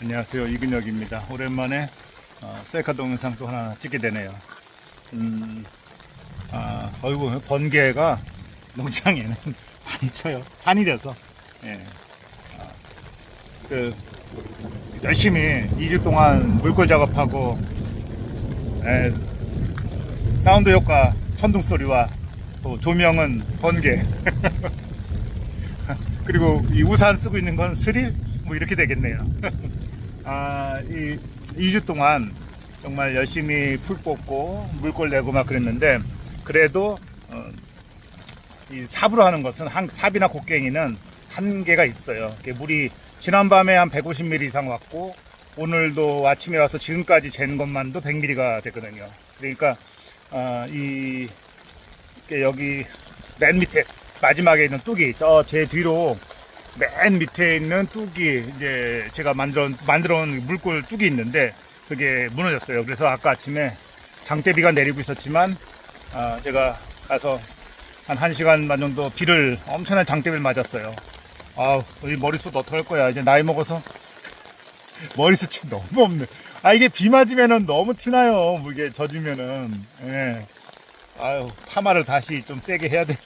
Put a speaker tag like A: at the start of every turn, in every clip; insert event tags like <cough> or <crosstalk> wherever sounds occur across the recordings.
A: 안녕하세요 이근혁입니다. 오랜만에 어, 셀카 동영상 또 하나 찍게 되네요. 음, 아, 어이구 번개가 농장에는 <laughs> 많이 쳐요. 산이라서. 예. 아, 그 열심히 2주 동안 물골 작업하고 예, 사운드 효과 천둥 소리와 또 조명은 번개. <laughs> 그리고 이 우산 쓰고 있는 건 스릴 뭐 이렇게 되겠네요. <laughs> 아, 이 2주 동안 정말 열심히 풀 뽑고 물골 내고 막 그랬는데 그래도 어, 이 삽으로 하는 것은 한 삽이나 곡괭이는 한계가 있어요. 물이 지난밤에 한 150mm 이상 왔고 오늘도 아침에 와서 지금까지 잰 것만도 100mm가 됐거든요. 그러니까 아, 이 여기 맨 밑에 마지막에 있는 뚝이 저 제 뒤로 맨 밑에 있는 뚝이 이제 제가 만들어 만들어 온 물골 뚝이 있는데 그게 무너졌어요. 그래서 아까 아침에 장대비가 내리고 있었지만 아, 제가 가서 한 1시간 반 정도 비를 엄청난 장대비를 맞았어요. 아우, 이 머리숱 어떡할 거야. 이제 나이 먹어서 <laughs> 머리숱이 너무 없네. 아, 이게 비 맞으면은 너무 티나요. 뭐 이게 젖으면은. 예. 아유, 파마를 다시 좀 세게 해야 돼.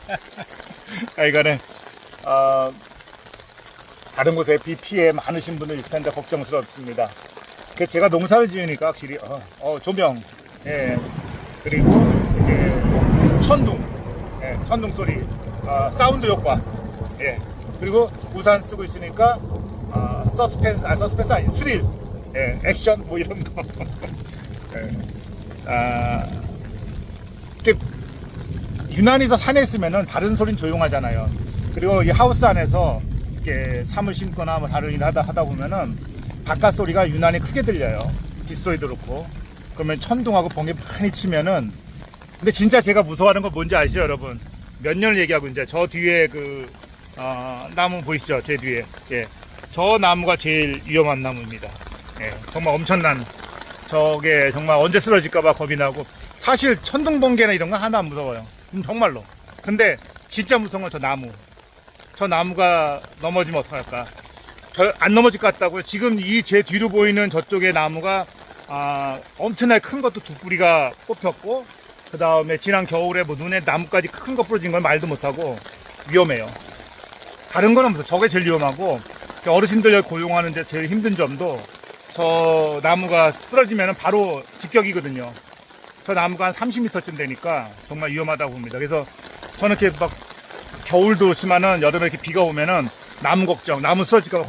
A: <laughs> 아, 이거는, 어, 다른 곳에 비 피해 많으신 분들 있을 텐데 걱정스럽습니다. 그 제가 농사를 지으니까 확실히, 어, 어, 조명, 예. 그리고 이제 천둥, 예, 천둥 소리, 아, 사운드 효과, 예. 그리고 우산 쓰고 있으니까, 아, 서스펜, 아, 서스펜스 아니, 스릴, 예, 액션, 뭐 이런 거. <laughs> 예. 아, 유난히서 산에 있으면은 다른 소리는 조용하잖아요. 그리고 이 하우스 안에서 이렇게 사물 심거나 뭐 다른 일 하다 하다 보면은 바깥 소리가 유난히 크게 들려요. 뒷소리도 그렇고. 그러면 천둥하고 번개 많이 치면은 근데 진짜 제가 무서워하는 거 뭔지 아시죠, 여러분? 몇 년을 얘기하고 이제 저 뒤에 그 어, 나무 보이시죠? 제 뒤에. 예. 저 나무가 제일 위험한 나무입니다. 예. 정말 엄청난 저게 정말 언제 쓰러질까봐 겁이 나고 사실 천둥 번개나 이런 거 하나 안 무서워요. 음, 정말로. 근데 진짜 무서운 건 저 나무. 저 나무가 넘어지면 어떡할까? 저안 넘어질 것 같다고요. 지금 이 제 뒤로 보이는 저쪽의 나무가 아, 엄청나게 큰 것도 두 뿌리가 뽑혔고 그 다음에 지난 겨울에 뭐 눈에 나무까지 큰 거 부러진 건 말도 못하고 위험해요. 다른 거는 무슨 저게 제일 위험하고 어르신들 고용하는데 제일 힘든 점도 저 나무가 쓰러지면 바로 직격이거든요. 저 나무가 한 30m쯤 되니까 정말 위험하다고 봅니다. 그래서 저는 이렇게 막 겨울도 그렇지만은 여름에 이렇게 비가 오면은 나무 걱정, 나무 쓰러질까 봐